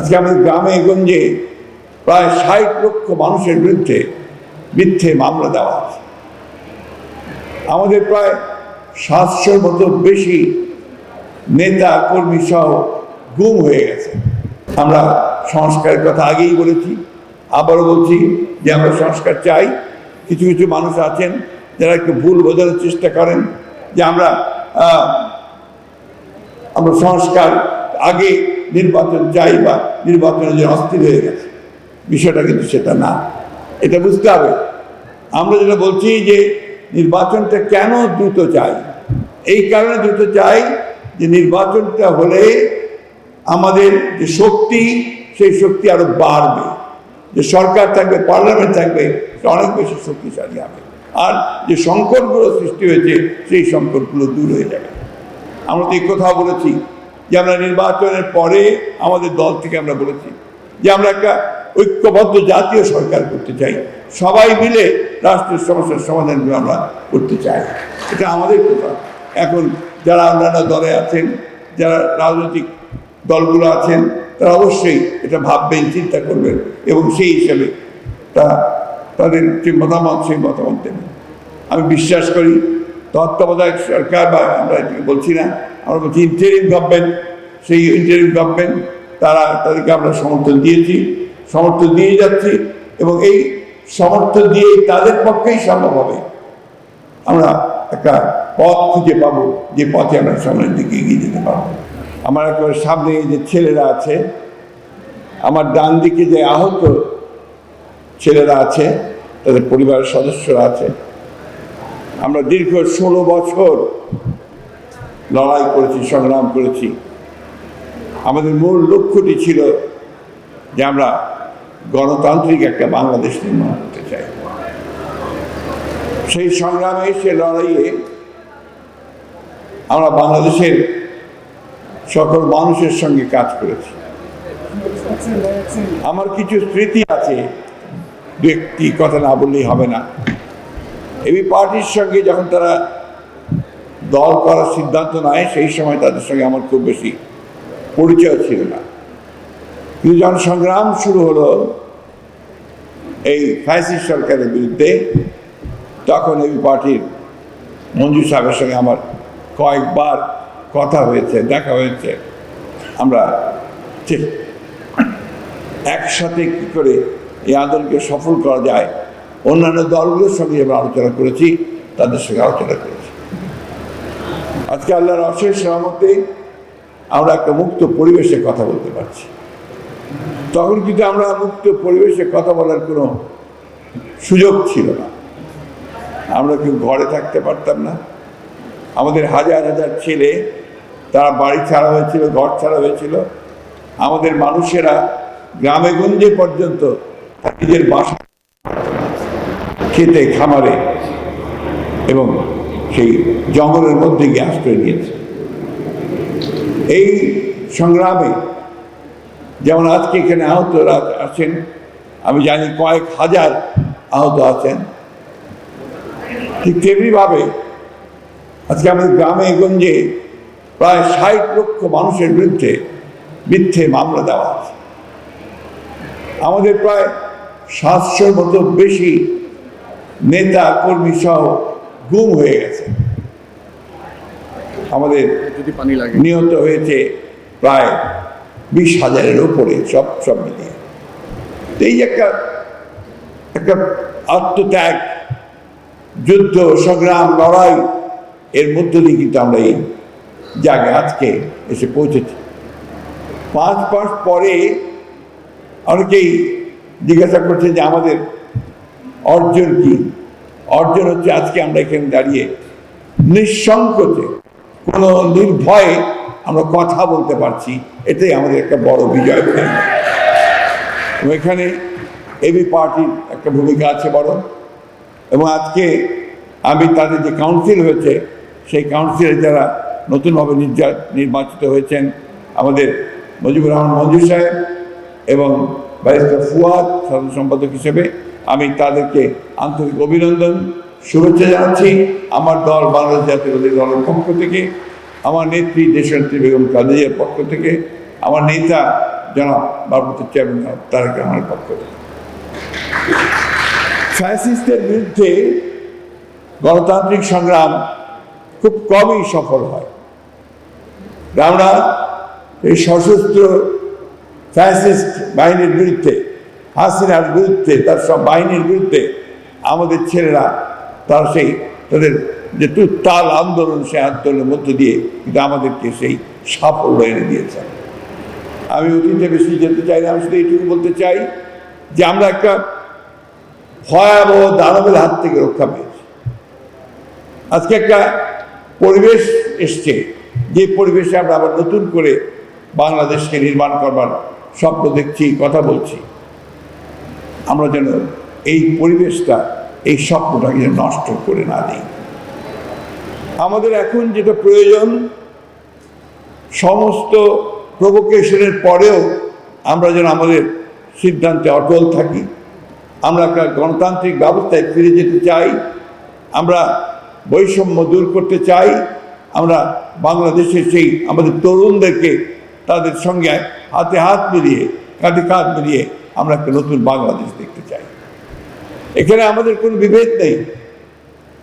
আজকে আমাদের গ্রামে গঞ্জে প্রায় ষাট লক্ষ মানুষের বিরুদ্ধে মিথ্যে মামলা দেওয়া আছে আমাদের প্রায় সাতশোর মতো বেশি নেতা, কর্মী সহ গুম হয়ে গেছে। আমরা সংস্কারের কথা আগেই বলেছি, আবারও বলছি যে আমরা সংস্কার চাই। কিছু কিছু মানুষ আছেন যারা একটু ভুল বোঝানোর চেষ্টা করেন, যে আমরা আমরা সংস্কার আগে নির্বাচন চাই বা নির্বাচনের জন্য অস্থির হয়ে গেছে। বিষয়টা কিন্তু সেটা না। এটা বুঝতে হবে। আমরা যেটা বলছি যে নির্বাচনটা কেন দ্রুত চাই? এই কারণে দ্রুত চাই যে নির্বাচনটা হলে আমাদের যে শক্তি, সেই শক্তি আরও বাড়বে। যে সরকার থাকবে, পার্লামেন্ট থাকবে অনেক বেশি শক্তিশালী হবে। আর যে সংকটগুলো সৃষ্টি হয়েছে, সেই সংকটগুলো দূর হয়ে যাবে। আমরা তো এই কথা বলেছি যে আমরা নির্বাচনের পরে আমাদের দল থেকে আমরা বলেছি যে আমরা একটা ঐক্যবদ্ধ জাতীয় সরকার করতে চাই। সবাই মিলে রাষ্ট্রের সমস্যার সমাধানগুলো আমরা করতে চাই। এটা আমাদের কথা। এখন যারা অন্যান্য দলে আছেন, যারা রাজনৈতিক দলগুলো আছেন, তারা অবশ্যই এটা ভাববেন, চিন্তা করবেন এবং সেই হিসাবে তারা তাদের যে মতামত, সেই মতামত দেবেন। আমি বিশ্বাস করি তত্ত্বাবধায়ক সরকার বা আমরা বলছি না, আমরা বলছি ইন্টারিম গভর্নমেন্ট সেই ইন্টারিম গভর্নমেন্ট তারা তাদেরকে আমরা সমর্থন দিয়েছি, সমর্থন দিয়ে যাচ্ছি এবং এই সমর্থন দিয়ে তাদের পক্ষেই সম্ভব হবে। আমরা একটা পথ খুঁজে পাবো, যে পথে আমরা সামনের দিকে এগিয়ে যেতে পারব। আমার একেবারে সামনে যে ছেলেরা আছে, আমার ডান দিকে যে আহত ছেলেরা আছে, তাদের পরিবারের সদস্যরা আছে আমরা দীর্ঘ ষোলো বছর লড়াই করেছি, সংগ্রাম করেছি। আমাদের মূল লক্ষ্যটি ছিল যে আমরা গণতান্ত্রিক একটা বাংলাদেশ নির্মাণ করতে চাই। সেই সংগ্রামে সে লড়াইয়ে আমরা বাংলাদেশের সকল মানুষের সঙ্গে কাজ করেছি। আমার কিছু স্মৃতি আছে, ব্যক্তি কথা না বললেই হবে না। এবি পার্টির সঙ্গে যখন তারা দল করার সিদ্ধান্ত নেয়, সেই সময় তাদের সঙ্গে আমার খুব বেশি পরিচয় ছিল না। কিন্তু যখন সংগ্রাম শুরু হলো, এই ফ্যাসিস্ট সরকারের বিরুদ্ধে, তখন এবি পার্টির মঞ্জু সাহেবের সঙ্গে আমার কয়েকবার কথা হয়েছে, দেখা হয়েছে। আমরা ঠিক একসাথে কি করে এই আন্দোলনকে সফল করা যায় অন্যান্য দলগুলোর সঙ্গে আমরা আলোচনা করেছি, তাদের সঙ্গে আলোচনা করেছি। আজকে আল্লাহর অশেষ সহমতে আমরা একটা মুক্ত পরিবেশে কথা বলতে পারছি। তখন কিন্তু আমরা মুক্ত পরিবেশে কথা বলার কোনো সুযোগ ছিল না। আমরা কেউ ঘরে থাকতে পারতাম না। আমাদের হাজার হাজার ছেলে, তারা বাড়ি ছাড়া হয়েছিল, ঘর ছাড়া হয়েছিল। আমাদের মানুষেরা গ্রামে গঞ্জে পর্যন্ত নিজের বাসা খেতে, খামারে এবং সেই জঙ্গলের মধ্যে গিয়ে আশ্রয় নিয়েছে। এই সংগ্রামে যেমন আজকে এখানে আহতরা আছেন, আমি জানি কয়েক হাজার আহত আছেন। ঠিক তেমনিভাবে আজকে আমাদের গ্রামে, গঞ্জে প্রায় ষাট লক্ষ মানুষের বিরুদ্ধে মিথ্যে মামলা দেওয়া আছে আমাদের প্রায় সাতশোর মতো বেশি নেতা কর্মী সহ গুম হয়ে গেছে। আমাদের যদি পানি লাগে। নিহত হয়েছে প্রায় বিশ হাজারের উপরে সব সব মিলিয়ে। এই যে একটা একটা আত্মত্যাগ যুদ্ধ সংগ্রাম লড়াই এর মধ্য দিয়ে কিন্তু আমরা এই জায়গায় আজকে এসে পৌঁছেছি। পাঁচ মাস পরে অনেকেই জিজ্ঞাসা করছে যে আমাদের অর্জন কি? অর্জন হচ্ছে আজকে আমরা এখানে দাঁড়িয়ে নিঃসংকোচে, কোনো নির্ভয়ে আমরা কথা বলতে পারছি, এটাই আমাদের একটা বড় বিজয়। এখানে এবি পার্টির একটা ভূমিকা আছে বড় এবং আজকে আমি তাদের যে কাউন্সিল হয়েছে, সেই কাউন্সিলে যারা নতুনভাবে নির্বাচিত হয়েছেন, আমাদের মুজিবুর রহমান মঞ্জু সাহেব এবং ব্যারিস্টার ফুয়াদ সাধারণ সম্পাদক হিসেবে আমি তাদেরকে আন্তরিক অভিনন্দন, শুভেচ্ছা জানাচ্ছি। আমার দল বাংলাদেশ জাতীয়বাদী দলের পক্ষ থেকে, আমার নেত্রী দেশনেত্রী বেগম কাদেজের পক্ষ থেকে, আমার নেতা জনাব বারপত্র চেয়ারম্যান তারেক রহমানের পক্ষ থেকে। ফ্যাসিস্টের বিরুদ্ধে গণতান্ত্রিক সংগ্রাম খুব কমই সফল হয়। আমরা এই সশস্ত্র ফ্যাসিস্ট বাহিনীর বিরুদ্ধে হাসিনার বিরুদ্ধে, তার সব বাহিনীর বিরুদ্ধে আমাদের ছেলেরা, তার সেই, তাদের যে তুত্তাল আন্দোলন সে আন্দোলনের মধ্য দিয়ে কিন্তু আমাদেরকে সেই সাফল্য এনে দিয়েছে। আমি অতীতে বেশি যেতে চাই না, আমি শুধু এইটুকু বলতে চাই যে আমরা একটা ভয়াবহ দানবের হাত থেকে রক্ষা পেয়েছি। আজকে একটা পরিবেশ এসছে, যে পরিবেশে আমরা আবার নতুন করে বাংলাদেশকে নির্মাণ করবার স্বপ্ন দেখছি, কথা বলছি। আমরা যেন এই পরিবেশটা, এই স্বপ্নটাকে যেন নষ্ট করে না দিই। আমাদের এখন যেটা প্রয়োজন, সমস্ত প্রভোকেশনের পরেও আমরা যেন আমাদের সিদ্ধান্তে অটল থাকি। আমরা একটা গণতান্ত্রিক ব্যবস্থায় ফিরে যেতে চাই, আমরা বৈষম্য দূর করতে চাই, আমরা বাংলাদেশের সেই আমাদের তরুণদেরকে তাদের সঙ্গে হাতে হাত মিলিয়ে, কাঁধে কাঁধ মিলিয়ে আমরা একটা নতুন বাংলাদেশ দেখতে চাই। এখানে আমাদের কোনো বিভেদ নেই।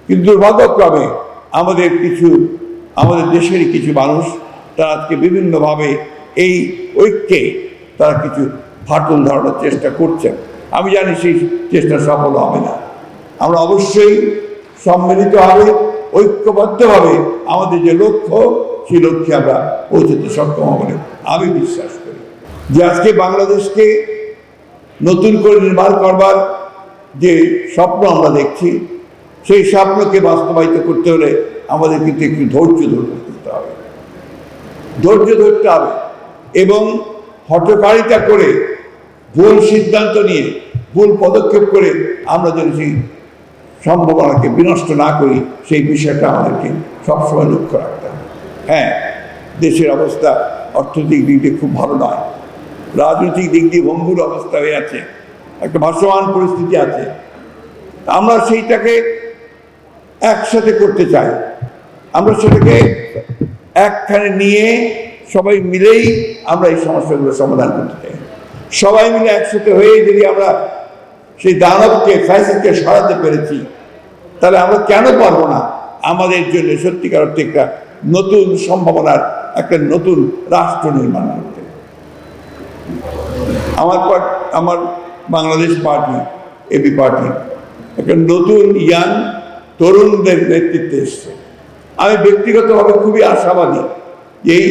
কিন্তু দুর্ভাগ্যক্রমে আমাদের কিছু, আমাদের দেশেরই কিছু মানুষ, তারা আজকে বিভিন্নভাবে এই ঐক্যে তারা কিছু ফাটল ধরানোর চেষ্টা করছেন। আমি জানি সেই চেষ্টা সফল হবে না। আমরা অবশ্যই সম্মিলিতভাবে ঐক্যবদ্ধভাবে আমাদের যে লক্ষ্য, সেই লক্ষ্যে আমরা পৌঁছতে সক্ষম হব আমি বিশ্বাস করি। যে আজকে বাংলাদেশকে নতুন করে নির্মাণ করবার যে স্বপ্ন আমরা দেখছি, সেই স্বপ্নকে বাস্তবায়িত করতে হলে আমাদের কিন্তু একটু ধৈর্য ধরতে হবে। ধৈর্য ধরতে হবে এবং হটকারিতা করে ভুল সিদ্ধান্ত নিয়ে ভুল পদক্ষেপ করে আমরা যেন সেই সম্ভাবনাকে বিনষ্ট না করি, সেই বিষয়টা আমাদেরকে সবসময় লক্ষ্য রাখতে হবে। হ্যাঁ দেশের অবস্থা অর্থনৈতিক দিক দিয়ে খুব ভালো নয়। রাজনৈতিক দিক দিয়ে ভঙ্গুর অবস্থা হয়ে আছে, একটা ভাসমান পরিস্থিতি আছে। আমরা সেইটাকে একসাথে করতে চাই। আমরা সেটাকে একখানে নিয়ে সবাই মিলেই আমরা এই সমস্যাগুলো সমাধান করতে চাই। সবাই মিলে একসাথে হয়ে যদি আমরা সেই দানবকে ফ্যাসিকে সরাতে পেরেছি, তাহলে আমরা কেন পারব না? আমাদের জন্য সত্যিকার অর্থে একটা নতুন সম্ভাবনার, একটা নতুন রাষ্ট্র নির্মাণ করতে আমার পার্ট আমার বাংলাদেশ পার্টি এবি পার্টি একটা নতুন ইয়াং তরুণদের নেতৃত্বে এসছে। আমি ব্যক্তিগতভাবে খুবই আশাবাদী এই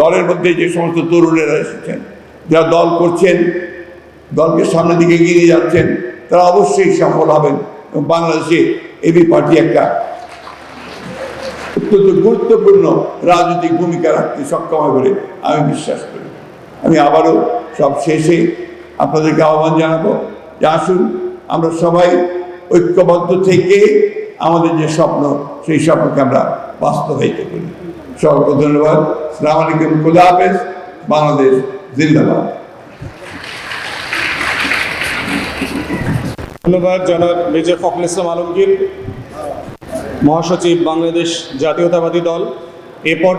দলের মধ্যে যে সমস্ত তরুণেরা এসেছেন, যারা দল করছেন, দলকে সামনের দিকে এগিয়ে নিয়ে যাচ্ছেন, তারা অবশ্যই সফল হবেন এবং বাংলাদেশে এবি পার্টি একটা অত্যন্ত গুরুত্বপূর্ণ রাজনৈতিক ভূমিকা রাখতে সক্ষম হবে বলে আমি বিশ্বাস করি। আমি আবারও সব শেষে আপনাদেরকে আহ্বান জানাব যে আসুন, আমরা সবাই ঐক্যবদ্ধ থেকে আমাদের যে স্বপ্ন, সেই স্বপ্নকে আমরা বাস্তবায়িত করি। সকলকে ধন্যবাদ। সালাম আলাইকুম। খুদা হাফেজ। বাংলাদেশ জিন্দাবাদ। ধন্যবাদ জনাব মেজর ফখরুল ইসলাম আলমগীর, মহাসচিব বাংলাদেশ জাতীয়তাবাদী দল। এরপর